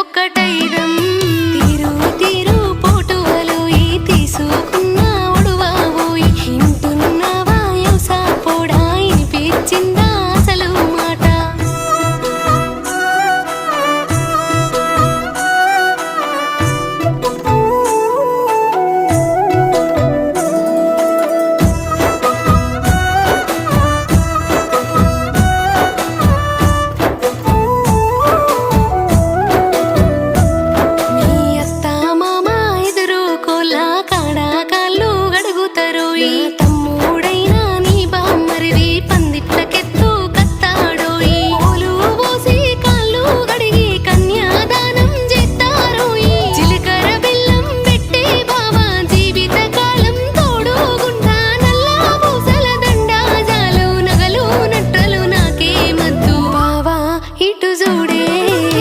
புக்கடைதம் బామ్మరివి తమ్ముడైన నీ బామ్మరివి పందిట్లకెత్తు కత్తాడోయి. పూలు పోసి కాళ్ళు గడిగి కన్యాదానం చేస్తారోయి. చిలకర బెల్లం పెట్టే బావా జీవిత కాలం తోడుగుంటా నల్ల పూసల దండాజాలు నగలు నట్టలు నాకే మద్దు. బావా ఇటు చూడే